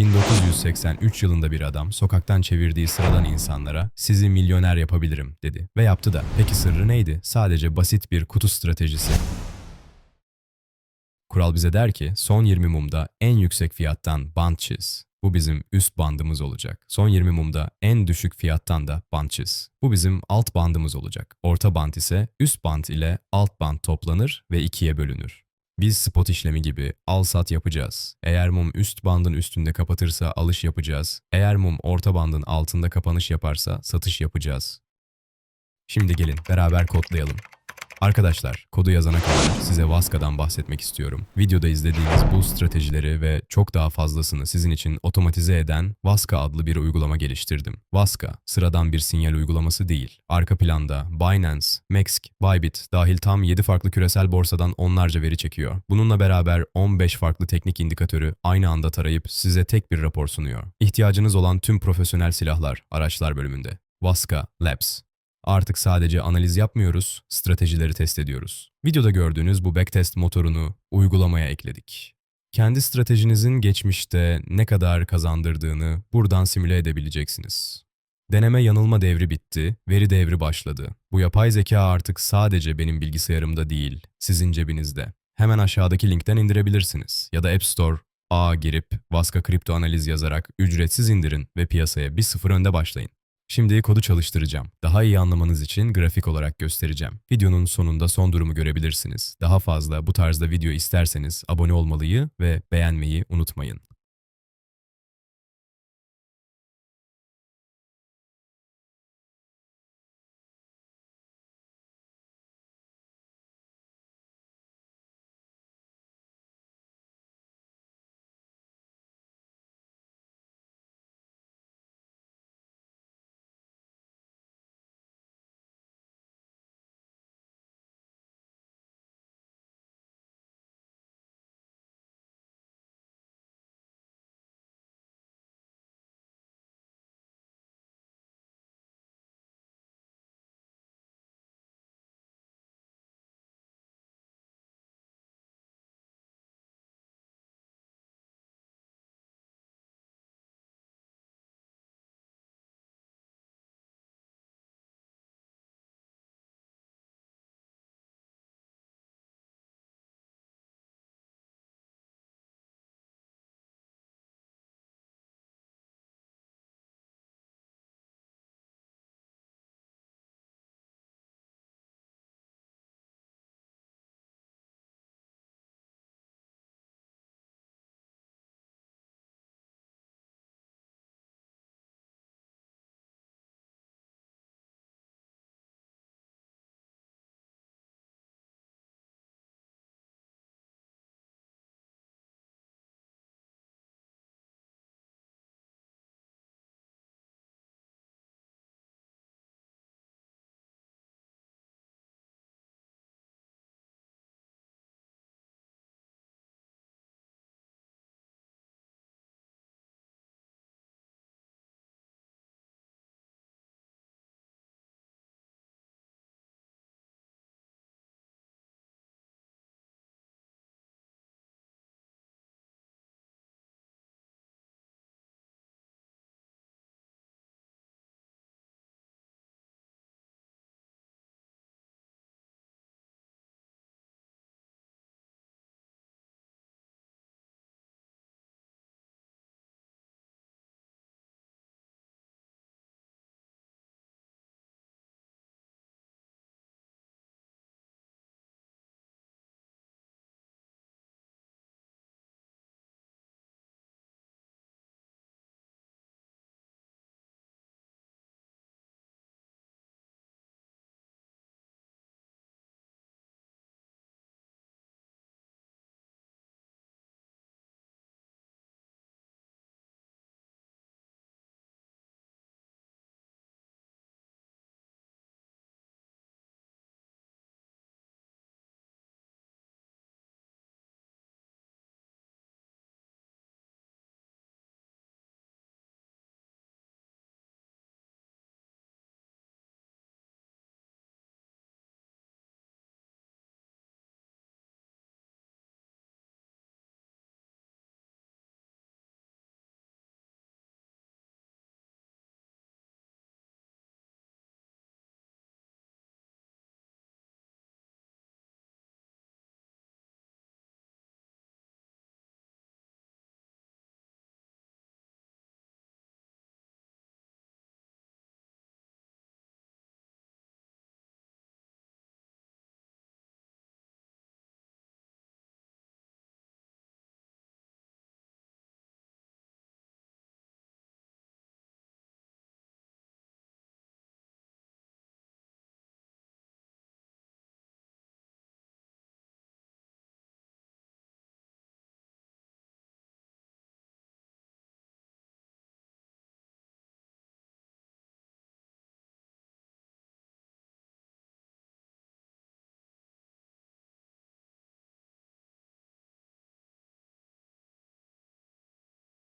1983 yılında bir adam sokaktan çevirdiği sıradan insanlara sizi milyoner yapabilirim dedi ve yaptı da. Peki sırrı neydi? Sadece basit bir kutu stratejisi. Kural bize der ki son 20 mumda en yüksek fiyattan band çiz. Bu bizim üst bandımız olacak. Son 20 mumda en düşük fiyattan da band çiz. Bu bizim alt bandımız olacak. Orta band ise üst band ile alt band toplanır ve ikiye bölünür. Biz spot işlemi gibi al sat yapacağız. Eğer mum üst bandın üstünde kapatırsa alış yapacağız. Eğer mum orta bandın altında kapanış yaparsa satış yapacağız. Şimdi gelin beraber kodlayalım. Arkadaşlar, kodu yazana kadar size Vaska'dan bahsetmek istiyorum. Videoda izlediğiniz bu stratejileri ve çok daha fazlasını sizin için otomatize eden Vaska adlı bir uygulama geliştirdim. Vaska, sıradan bir sinyal uygulaması değil. Arka planda Binance, Mexic, Bybit dahil tam 7 farklı küresel borsadan onlarca veri çekiyor. Bununla beraber 15 farklı teknik indikatörü aynı anda tarayıp size tek bir rapor sunuyor. İhtiyacınız olan tüm profesyonel silahlar, araçlar bölümünde. Vaska Labs. Artık sadece analiz yapmıyoruz, stratejileri test ediyoruz. Videoda gördüğünüz bu backtest motorunu uygulamaya ekledik. Kendi stratejinizin geçmişte ne kadar kazandırdığını buradan simüle edebileceksiniz. Deneme yanılma devri bitti, veri devri başladı. Bu yapay zeka artık sadece benim bilgisayarımda değil, sizin cebinizde. Hemen aşağıdaki linkten indirebilirsiniz ya da App Store A girip Vaska Kripto Analiz yazarak ücretsiz indirin ve piyasaya bir sıfır önde başlayın. Şimdi kodu çalıştıracağım. Daha iyi anlamanız için grafik olarak göstereceğim. Videonun sonunda son durumu görebilirsiniz. Daha fazla bu tarzda video isterseniz abone olmalıyı ve beğenmeyi unutmayın.